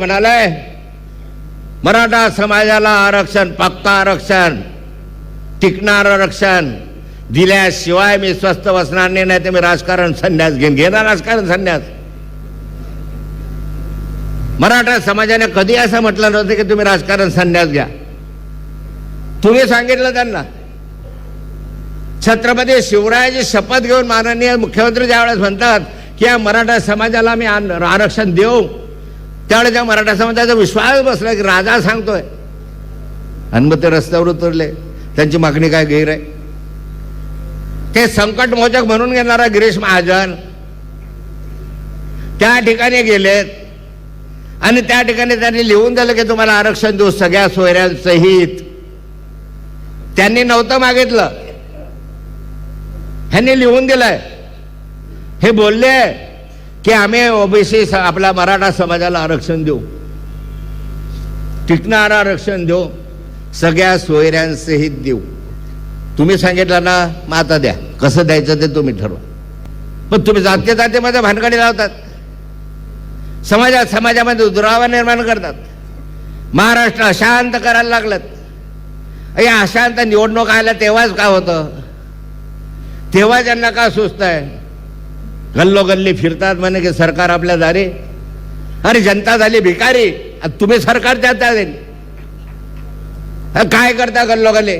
म्हणालाय मराठा समाजाला आरक्षण पक्का आरक्षण टिकणार आरक्षण दिल्याशिवाय मी स्वस्त बसणार नाही नाही तर मी राजकारण संन्यास घेऊन घेणार राजकारण संन्यास. मराठा समाजाने कधी असं म्हटलं नव्हतं की तुम्ही राजकारण संन्यास घ्या. तुम्ही सांगितलं त्यांना. छत्रपती शिवरायाची शपथ घेऊन माननीय मुख्यमंत्री ज्यावेळेस म्हणतात की या मराठा समाजाला मी आरक्षण देऊ त्यावेळे त्या मराठा समाजाचा विश्वास बसला की राजा सांगतोय. आणि मग ते रस्त्यावर उतरले. त्यांची मागणी काय गैर आहे? ते संकटमोचक म्हणून घेणारा गिरीश महाजन त्या ठिकाणी गेलेत. आणि त्या ठिकाणी त्यांनी लिहून दिलं की तुम्हाला आरक्षण देऊ सगळ्या सोयऱ्यांसहित त्यांनी नव्हतं मागितलं. ह्यांनी लिहून दिलंय. हे बोलले. की आम्ही ओबीसी आपल्या मराठा समाजाला आरक्षण देऊ. टिकणारं आरक्षण देऊ. सगळ्या सोयऱ्यांसहित देऊ. तुम्ही सांगितलं ना मग आता द्या. कसं द्यायचं ते तुम्ही ठरवा. पण तुम्ही जाते जातीमध्ये भानगडी लावतात. समाजात समाजामध्ये दुरावा निर्माण करतात. महाराष्ट्र अशांत करायला लागलं या अशांत निवडणूक आल्या तेव्हाच का होतं? तेव्हा त्यांना का सुचत आहे गल्लोगल्ली फिरतात म्हणे की सरकार आपल्या दारे. अरे जनता झाली भिकारी. तुम्ही सरकार त्या काय करता गल्लोगल्ली?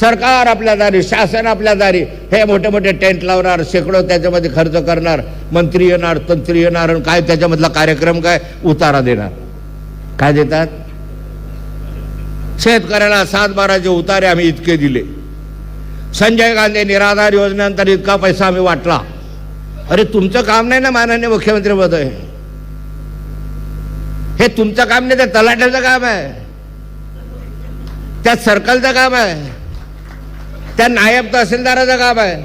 सरकार आपल्या दारी शासन आपल्या दारी. हे मोठे मोठे टेंट लावणार शेकडो त्याच्यामध्ये खर्च करणार. मंत्री येणार तंत्री येणार आणि काय त्याच्यामधला कार्यक्रम काय? उतारा देणार. काय देतात? शेतकऱ्याला सात बाराचे उतारे आम्ही इतके दिले. संजय गांधी निराधार योजनेनंतर इतका पैसा आम्ही वाटला. अरे तुमचं काम नाही ना माननीय मुख्यमंत्री महोदय. हे तुमचं काम नाही त्या तलाट्याचं काम आहे. त्या सर्कलचं काम आहे. त्या नायब तहसीलदाराचं काम आहे.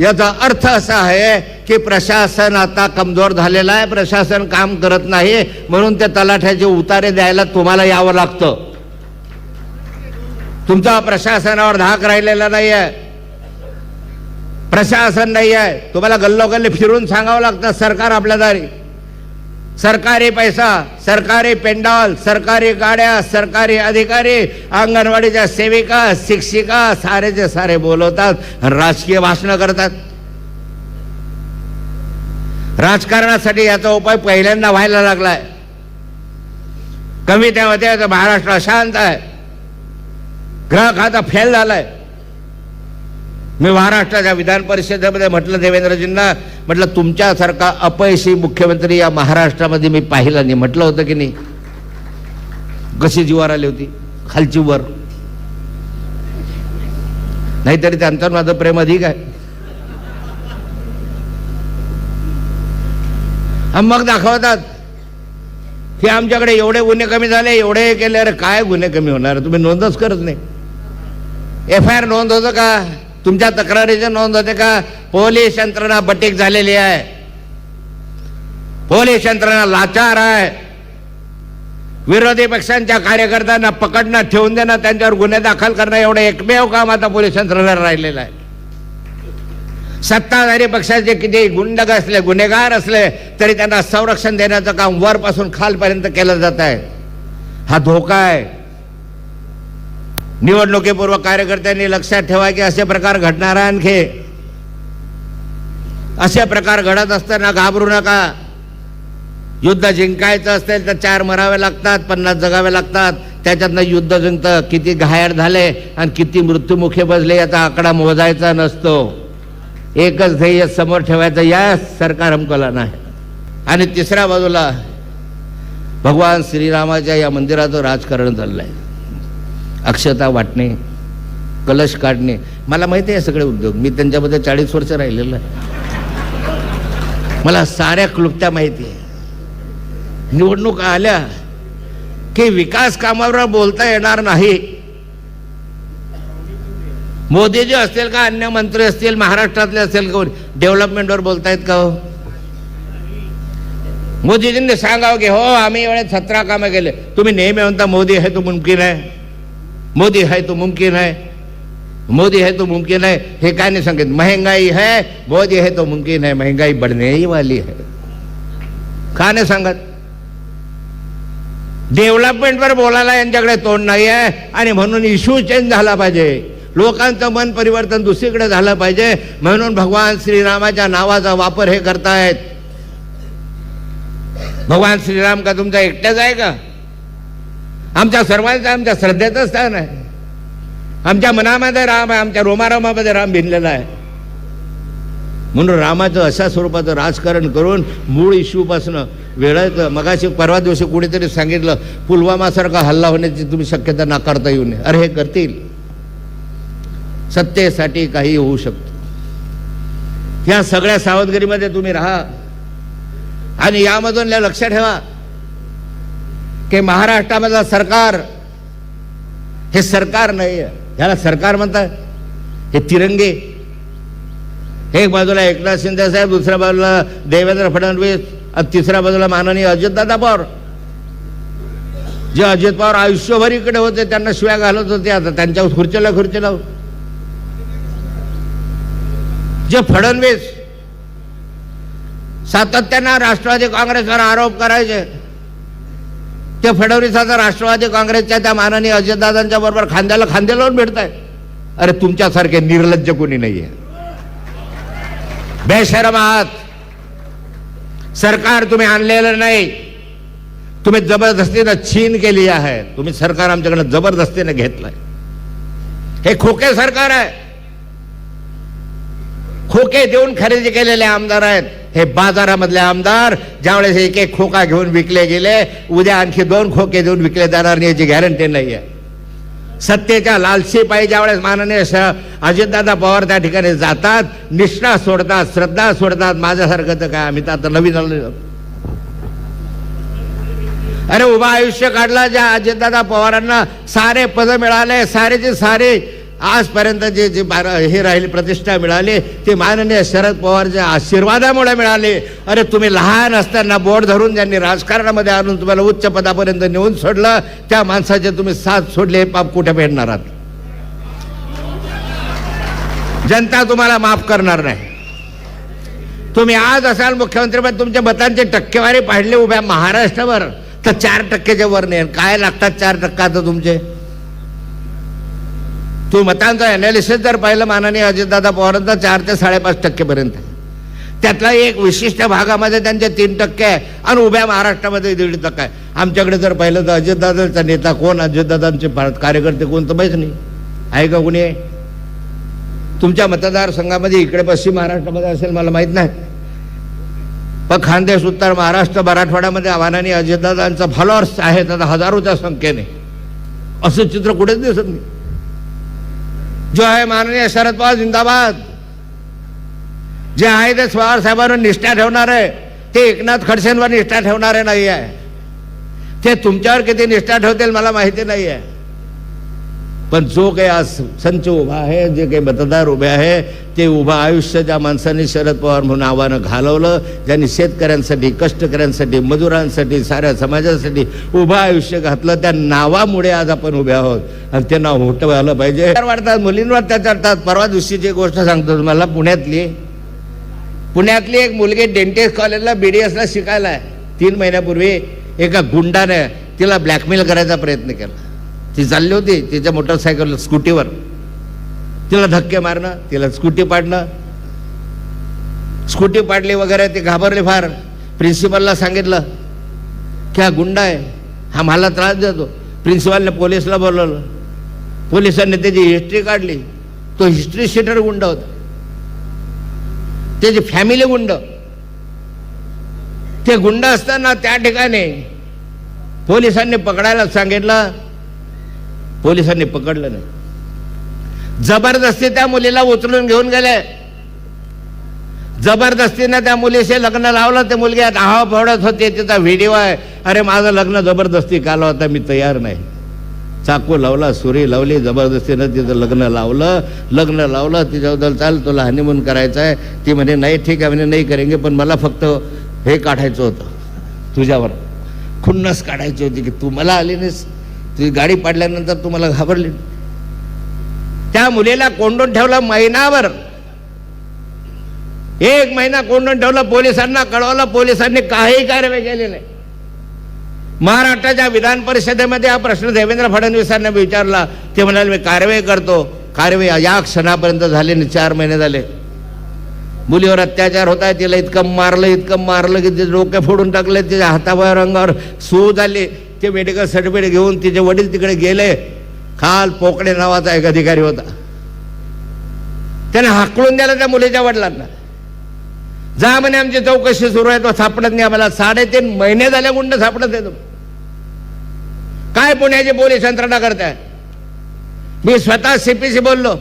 याचा अर्थ असा आहे की प्रशासन आता कमजोर झालेलं आहे. प्रशासन काम करत नाही म्हणून त्या तलाठ्याचे उतारे द्यायला तुम्हाला यावं लागतं. तुमचा प्रशासनावर धाक राहिलेला नाही आहे प्रशासन नाही आहे. तुम्हाला गल्लोगल्ली फिरून सांगावं लागतं सरकार आपल्या दारी. सरकारी पैसा सरकारी पेंडॉल सरकारी गाड्या सरकारी अधिकारी अंगणवाडीच्या सेविका शिक्षिका सारेचे सारे बोलवतात राजकीय भाषणं करतात. राजकारणासाठी याचा उपाय पहिल्यांदा व्हायला लागलाय. कमी त्यामध्ये महाराष्ट्र अशांत आहे. ग्राहक आता फेल झालाय. मी महाराष्ट्राच्या विधान परिषदेमध्ये म्हटलं देवेंद्रजींना म्हटलं तुमच्यासारखा अपयशी मुख्यमंत्री या महाराष्ट्रामध्ये मी पाहिला नाही. म्हटलं होतं की नाही? कशी जीवार आली होती? खालची वर. नाहीतरी त्यांचं माझं प्रेम अधिक आहे. मग दाखवतात की आमच्याकडे एवढे गुन्हे कमी झाले एवढे केले अरे काय गुन्हे कमी होणार? तुम्ही नोंदच करत नाही. एफ आय आर नोंद होतं का? तुमच्या तक्रारीची नोंद होते का? पोलीस यंत्रणा बटीक झालेली आहे. पोलीस यंत्रणा लाचार आहे. विरोधी पक्षांच्या कार्यकर्त्यांना पकडणं ठेवून देणं त्यांच्यावर गुन्हे दाखल करणं एवढं एकमेव काम आता पोलीस यंत्रणेला राहिलेलं आहे. सत्ताधारी पक्षाचे किती गुंडग असले गुन्हेगार असले तरी त्यांना संरक्षण देण्याचं काम वरपासून खालपर्यंत केलं जात आहे. हा धोका आहे. निवडणुकीपूर्व कार्यकर्त्यांनी लक्षात ठेवा की असे प्रकार घडणार आहे आणखी. असे प्रकार घडत असताना घाबरू नका. युद्ध जिंकायचं असेल तर चार मरावे लागतात पन्नास जगावे लागतात. त्याच्यातनं युद्ध जिंकतं. किती घायर झाले आणि किती मृत्युमुखी बसले याचा आकडा मोजायचा नसतो. एकच ध्येय समोर ठेवायचं या सरकार हमकोला नाही. आणि तिसऱ्या बाजूला भगवान श्रीरामाच्या या मंदिराचं राजकारण चाललं आहे अक्षता वाटणे कलश काढणे. मला माहिती आहे सगळे उद्योग. मी त्यांच्यामध्ये चाळीस वर्ष राहिलेलं आहे. मला साऱ्या क्लुप्त्या माहिती आहे. निवडणूक आल्या की विकास कामावर बोलता येणार नाही. मोदीजी असतील का? अन्य मंत्री असतील? महाराष्ट्रातले असतील का? डेव्हलपमेंटवर बोलतायत का हो? मोदीजींनी सांगावं की हो आम्ही एवढे सतरा कामं केले. तुम्ही नेहमी म्हणता मोदी आहे तो मुमकिन आहे. मोदी है तो मुमकिन है। मोदी है तो मुमकिन है। हे काय नाही सांगित महंगाई है मोदी है तो मुमकिन है। महंगाई बढ़ने ही वाली है। का नाही सांगत डेव्हलपमेंटवर बोलायला यांच्याकडे तोंड नाही आहे आणि म्हणून इश्यू चेंज झाला पाहिजे. लोकांचं मन परिवर्तन दुसरीकडे झालं पाहिजे. म्हणून भगवान श्रीरामाच्या नावाचा वापर हे करतायत. भगवान श्रीराम का तुमचा एकट्याच आहे का? आमच्या सर्वांचं आमच्या श्रद्धेचं स्थान आहे. आमच्या मनामध्ये राम आहे आमच्या रोमारामामध्ये राम भिनलेला आहे. म्हणून रामाचं अशा स्वरूपाचं राजकारण करून मूळ इश्यूपासनं वेळायचं मगाशी परवा दिवशी कुणीतरी सांगितलं पुलवामासारखा हल्ला होण्याची तुम्ही शक्यता नाकारता येऊ नये. अरे हे करतील. सत्तेसाठी काही होऊ शकतं. या सगळ्या सावधगिरीमध्ये तुम्ही राहा. आणि यामधून लक्षात लक्ष ठेवा. की महाराष्ट्रामधलं सरकार हे सरकार नाही आहे ह्याला सरकार म्हणतात हे तिरंगे. एक बाजूला एकनाथ शिंदे साहेब दुसऱ्या बाजूला देवेंद्र फडणवीस आणि तिसऱ्या बाजूला माननीय अजितदादा पवार. जे अजित पवार आयुष्यभर इकडे होते त्यांना शिव्या घालत होते आता त्यांच्यावर खुर्चीला खुर्चीला जे फडणवीस सातत्यानं राष्ट्रवादी काँग्रेसवर आरोप करायचे ते फडणवीस आता राष्ट्रवादी काँग्रेसच्या त्या माननीय अजितदादांच्या बरोबर खांद्याला खांदे लावून भेटत अरे तुमच्यासारखे निर्लज्ज कोणी नाहीये. बेशरम आहात. सरकार तुम्ही आणलेलं नाही. तुम्ही जबरदस्तीनं छीन केली आहे. तुम्ही सरकार आमच्याकडनं जबरदस्तीनं घेतलंय. हे खोके सरकार आहे. खोके देऊन खरेदी केलेले आमदार आहेत. हे बाजारामधले आमदार ज्यावेळेस एक एक खोका घेऊन विकले गेले उद्या आणखी दोन खोके देऊन विकले जाणार नाही याची गॅरंटी नाही आहे सत्तेच्या लालशी पायी ज्यावेळेस माननीय अजितदादा पवार त्या ठिकाणी जातात निष्ठा सोडतात श्रद्धा सोडतात माझ्यासारखं तर काय आम्ही तर आता नवीन आलो अरे उभा आयुष्य काढला ज्या अजितदादा पवारांना सारे पद मिळाले सारेचे सारे आजपर्यंत जे जे बारा हे राहिली प्रतिष्ठा मिळाली ते माननीय शरद पवारच्या आशीर्वादामुळे मिळाले. अरे तुम्ही लहान असताना बोट धरून ज्यांनी राजकारणामध्ये आणून तुम्हाला उच्च पदापर्यंत नेऊन सोडलं त्या माणसाचे तुम्ही साथ सोडले हे पाप कुठे भेटणार आहात जनता तुम्हाला माफ करणार नाही. तुम्ही आज असाल मुख्यमंत्री पण तुमच्या मतांची टक्केवारी पाडली उभ्या महाराष्ट्रावर तर चार टक्केच्या वर नाही काय लागतात चार टक्का आता तुमचे? तू मतांचं अनालिसिस जर पाहिलं माननीय अजितदादा पवारांचा चार ते साडेपाच टक्केपर्यंत. आहे. त्यातला एक विशिष्ट भागामध्ये त्यांचे तीन टक्के आहे आणि उभ्या महाराष्ट्रामध्ये दीड टक्का आहे. आमच्याकडे जर पाहिलं तर अजितदादांचा नेता कोण? अजितदादांचे कार्यकर्ते कोण? तर माहीत नाही. आहे का कोणी? तुमच्या मतदारसंघामध्ये इकडे पश्चिम महाराष्ट्रामध्ये असेल मला माहीत नाही. पण खानदेश उत्तर महाराष्ट्र मराठवाड्यामध्ये आव्हानाने अजितदादांचा फॉलोअर्स आहेत आता हजारोच्या संख्येने. असं चित्र कुठेच दिसत नाही. जो आहे माननीय शरद पवार जिंदाबाद. जे आहे ते पवार साहेबांवर निष्ठा ठेवणार आहे ते एकनाथ खडसेंवर निष्ठा ठेवणारे नाही आहे ते तुमच्यावर किती निष्ठा ठेवतील मला माहिती नाही आहे पण जो काही आज संच उभा आहे जे काही मतदार उभे आहे ते उभं आयुष्य ज्या माणसांनी शरद पवार म्हणून आव्हानं घालवलं. ज्यांनी शेतकऱ्यांसाठी कष्टकऱ्यांसाठी मजुरांसाठी साऱ्या समाजासाठी उभं आयुष्य घातलं त्या नावामुळे आज आपण उभे आहोत. आणि ते नाव मोठं व्हायला पाहिजे. वाढतात मुलींवर त्याच्यातात परवा दिवशीची गोष्ट सांगतो तुम्हाला पुण्यातली. पुण्यातली एक मुलगी डेंटिस्ट कॉलेजला बी डी एसला शिकायला आहे. तीन महिन्यापूर्वी एका गुंडाने तिला ब्लॅकमेल करायचा प्रयत्न केला. ती चालली होती तिच्या मोटरसायकल स्कूटीवर. तिला धक्के मारणं तिला स्कूटी पाडणं. स्कूटी पाडली वगैरे ते घाबरले फार. प्रिन्सिपलला सांगितलं की हा गुंडा आहे हा मला त्रास देतो. प्रिन्सिपलने पोलिसला बोलवलं. पोलिसांनी त्याची हिस्ट्री काढली. तो हिस्ट्री शीटर गुंड होता. त्याची फॅमिली गुंड. ते गुंड असताना त्या ठिकाणी पोलिसांनी पकडायला सांगितलं पोलिसांनी पकडलं नाही. जबरदस्ती त्या मुलीला उचलून घेऊन गेले. जबरदस्तीनं त्या मुलीशी लग्न लावलं. ते मुलगी आता आहा फोडत होते. तिचा व्हिडिओ आहे. अरे माझं लग्न जबरदस्ती काल होता. मी तयार नाही. चाकू लावला सुरी लावली जबरदस्तीनं तिचं लग्न लावलं. लग्न लावलं तिच्याबद्दल चाल तुला हनीमून करायचं आहे. ती म्हणे नाही ठीक आहे. म्हणे नाही करेंगे पण मला फक्त हे काढायचं होतं. तुझ्यावर खुन्नस काढायची होती की तू मला आली नाहीस. तुझी गाडी पाडल्यानंतर तू मला घाबरली. त्या मुलीला कोंडून ठेवलं महिनाभर. एक महिना कोंडून ठेवलं पोलिसांना कळवलं पोलिसांनी काही कारवाई केली नाही. महाराष्ट्राच्या विधान परिषदेमध्ये हा प्रश्न देवेंद्र फडणवीसांना विचारला. ते म्हणाले मी कारवाई करतो. कारवाई या क्षणापर्यंत झाले नाही चार महिने झाले. मुलीवर अत्याचार होत आहे तिला इतकं मारलं इतकं मारलं की तिचे डोके फोडून टाकले तिच्या हातावर रंगावर सू झाली ते मेडिकल सर्टिफिकेट घेऊन तिचे वडील तिकडे गेले. खाल पोकडे नावाचा एक अधिकारी होता. त्याने हाकलून द्यायला त्या मुलीच्या वडिलांना. जा म्हणे आमची चौकशी सुरू आहे तो सापडत नाही आम्हाला साडेतीन महिने झाले गुंड सापडत येतो काय पुण्याची पोलीस यंत्रणा करताय? मी स्वतः सीपीसी बोललो.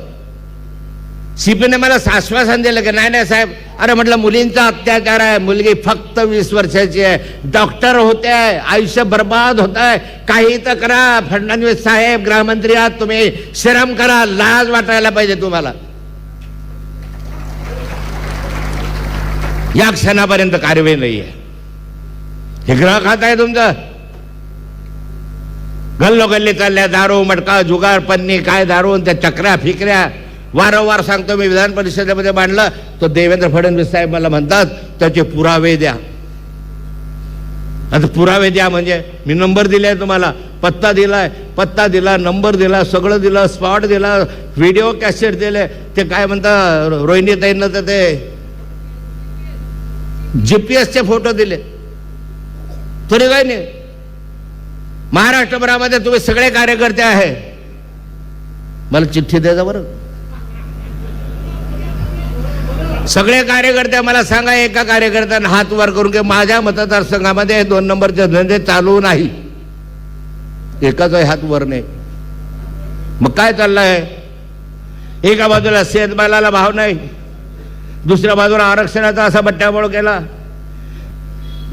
सीपीने मला आश्वासन दिलं की नाही नाही साहेब. अरे म्हटलं मुलींचा अत्याचार आहे. मुलगी फक्त वीस वर्षाची आहे. डॉक्टर होते आहे आयुष्य बर्बाद होत आहे काही तर करा. फडणवीस साहेब गृहमंत्री आहात तुम्ही. श्रम करा. लाज वाटायला पाहिजे तुम्हाला. या क्षणापर्यंत कारवाई नाही आहे. हे ग्रह खात आहे तुमचं? गल्लो गल्ली चालल्या दारू मटका जुगार पन्नी काय दारू त्या चक्र्या फिकऱ्या. वारंवार सांगतो मी विधान परिषदेमध्ये मांडलं. तर देवेंद्र फडणवीस साहेब मला म्हणतात त्याचे पुरावे द्या. आता पुरावे द्या म्हणजे मी नंबर दिलाय तुम्हाला. पत्ता दिलाय पत्ता दिला नंबर दिला सगळं दिलं स्पॉट दिला व्हिडिओ कॅसेट दिले. ते काय म्हणता रोहिणी ताईंना तर ते जीपीएसचे फोटो दिले. तरी काय नाही. महाराष्ट्रभरामध्ये तुम्ही सगळे कार्यकर्ते आहे. मला चिठ्ठी द्यायचा बरं. सगळे कार्यकर्ते मला सांगा एका कार्यकर्त्यानं हात वर करून की माझ्या मतदारसंघामध्ये दोन नंबरचे धंदे चालू नाही. एकाच हात वर नाही मग काय चाललंय? एका बाजूला शेतमालाला भाव नाही. दुसऱ्या बाजूला आरक्षणाचा असा बट्ट्याबोळ केला.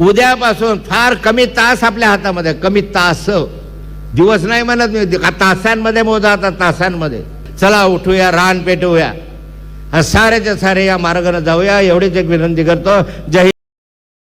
उद्यापासून फार कमी तास आपल्या हातामध्ये कमी तास. दिवस नाही म्हणत मी तासांमध्ये मोजा आता तासांमध्ये. चला उठूया रान पेटवूया साऱ्याच्या सारे या मार्गाने जाऊया. एवढीच एक विनंती करतो. जय